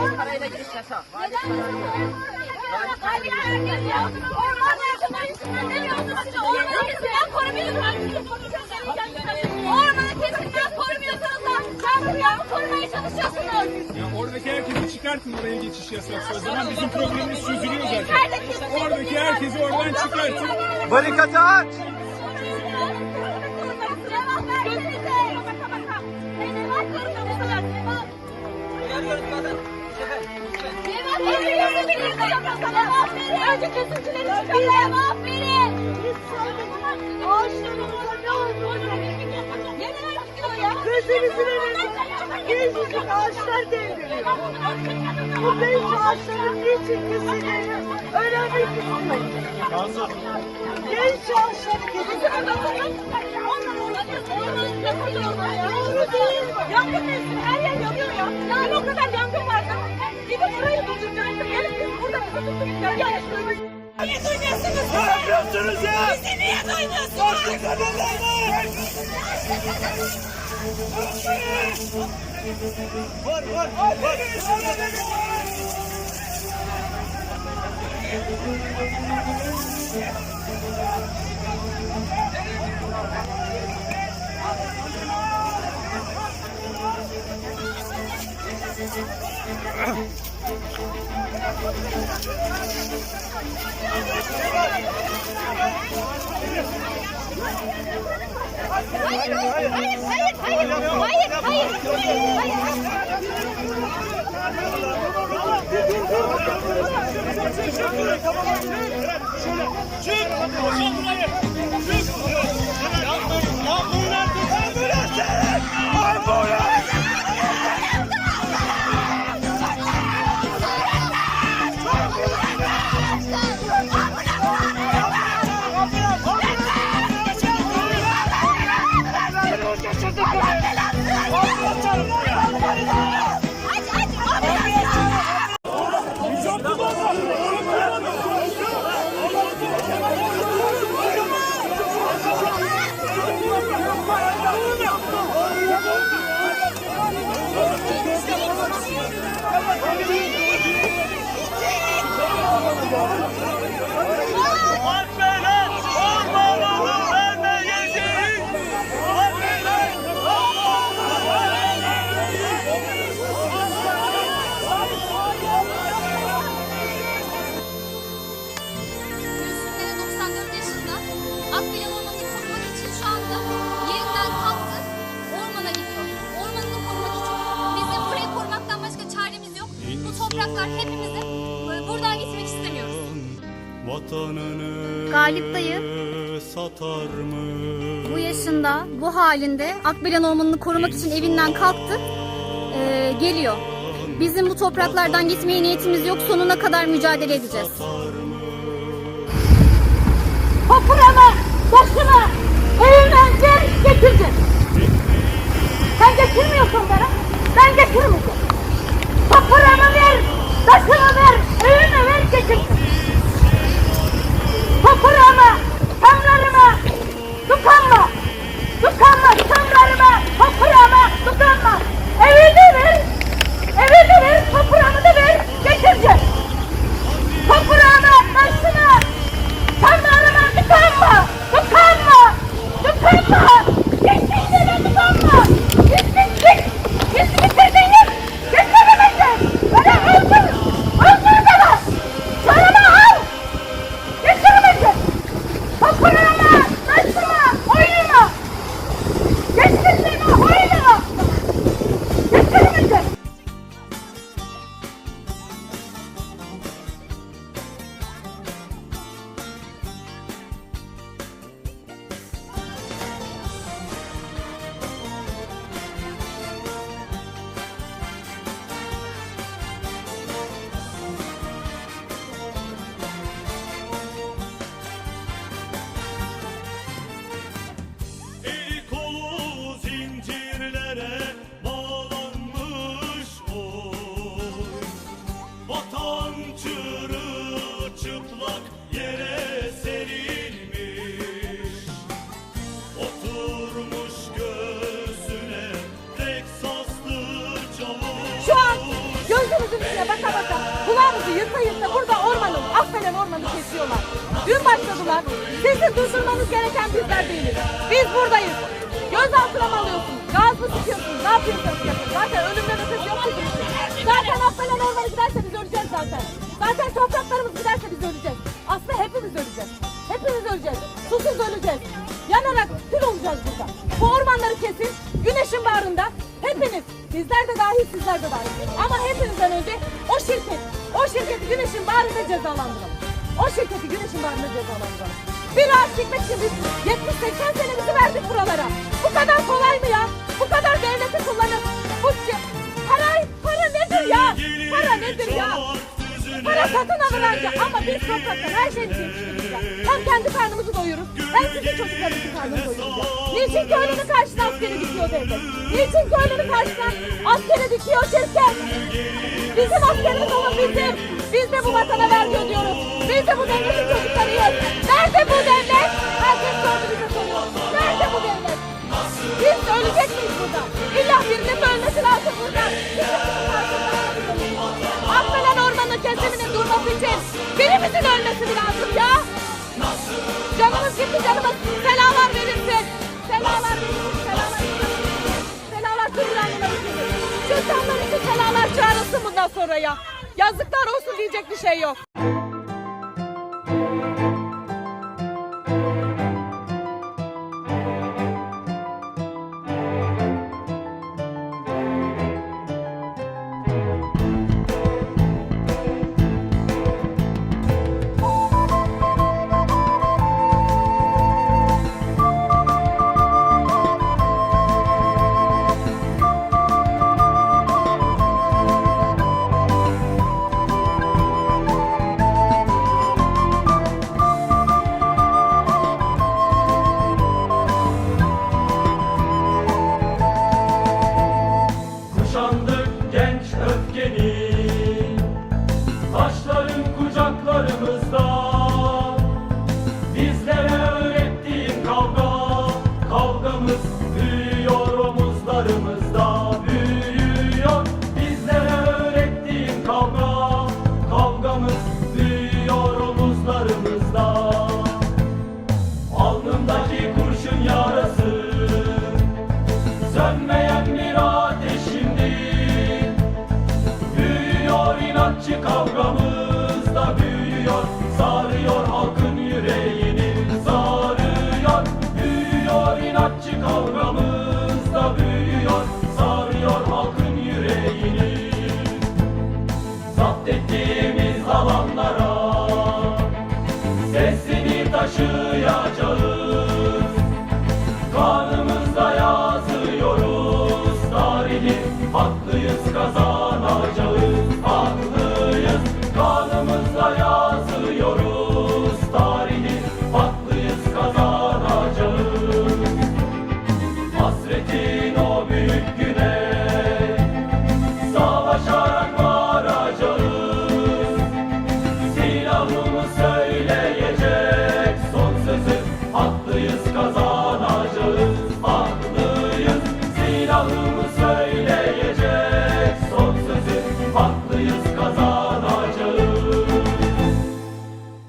Parayla giriş yasak. Ormanda yaşamayı istemiyorsunuz size. Ormanı kesimden korumuyorsunuz. Ormanı kesimden korumuyorsunuz da çarpıya mı korumaya çalışıyorsunuz? Ya oradaki herkesi çıkartın oraya geçiş yasaksa. O zaman bizim problemimiz çözülüyor zaten. Oradaki herkesi oradan çıkartın. Barikatı aç. Verin. Cevap verin. Önce kesintileri çıkarın. Cevap verin. Ağaçlarımıza ne oldu? Neler çıkıyor ya? Gözümüzün önünde ağaçlar devriliyor. Bu genç ağaçların niçin kesildiğini öğrenmek istiyorum. Genç ağaçları kesildiğini Doğru değil. Yangın mevsimi her yer yanıyor ya. Yani o kadar yangın vardı. Gidip durduracaktım. Gelip biz burada tutup. Niye duymuyorsunuz? Ne yapıyorsunuz ya? Bizi niye duymuyorsunuz? Hayır, hayır, hayır, hayır, hayır, hayır, hayır, hayır. Aç, aç, ambulans. Gülsümleri hepimizin. Ee, Buradan gitmek istemiyoruz. Vatanını Galip dayı. satar mı? Bu yaşında, bu halinde Akbelen Ormanı'nı korumak için evinden kalktı. Ee, geliyor. Bizim bu topraklardan gitmeye niyetimiz yok. Sonuna kadar mücadele edeceğiz. Toprağıma, taşıma, evimden gel getirdim. Sen getirmiyorsun bana, ben getirmeyeceğim. Toprağımı ver, taşımı ver, evime ver getirdim. Binamızı yırta yırta burada ormanın, Akbelen ormanı kesiyorlar. Dün başladılar. Sizin durdurmanız gereken bizler değiliz. Biz buradayız. Gözaltına mı alıyorsunuz? Gaz mı sıkıyorsunuz? Ne yapıyorsanız yapın. Zaten ölümden ötesi yok için. Zaten Akbelen ormanı giderse biz öleceğiz zaten. Zaten topraklarımız giderse biz öleceğiz. Aslında hepimiz öleceğiz. Hepimiz öleceğiz. Susuz öleceğiz. Yanarak kül olacağız burada. Bu ormanları kesin. Güneşin bağrında hepiniz, bizler de dahil sizler de dahil. Ama hepinizden önce bağrında cezalandıralım. O şirketi güneşin bağrında cezalandıralım. Bir ağaç dikmek için biz 70-80 senemizi verdik buralara. Bu kadar kolay mı ya? Bu kadar devleti kullanıp bu para, para nedir ya? Para nedir ya? Para satın alır anca ama biz topraktan her şeyimizi yetiştireceğiz. Hem kendi karnımızı doyururuz hem sizin çocuklarınızın karnını doyuracağız. Niçin köylünün karşısına askeri dikiyor devlet? Niçin köylünün karşısına askeri dikiyor şirket? Bizim askerimiz olan bizim. Biz de bu vatana vergi ödüyoruz. Biz de bu devletin çocuklarıyız. Nerede bu devlet? Herkes sordu bize soruyor. Nerede bu devlet? Biz ölecek miyiz burada? İlla birinin ölmesi lazım burada. Akbelen ormanı kesiminin durması için birimizin ölmesi lazım ya? Canımız gitti canımız. Selalar verilsin. Selalar verilsin. Selalar verilsin. Selalar için. Sultanlar için selalar çağrılsın bundan sonra ya. Yazıklar olsun diyecek bir şey yok. Silahımı söyleyecek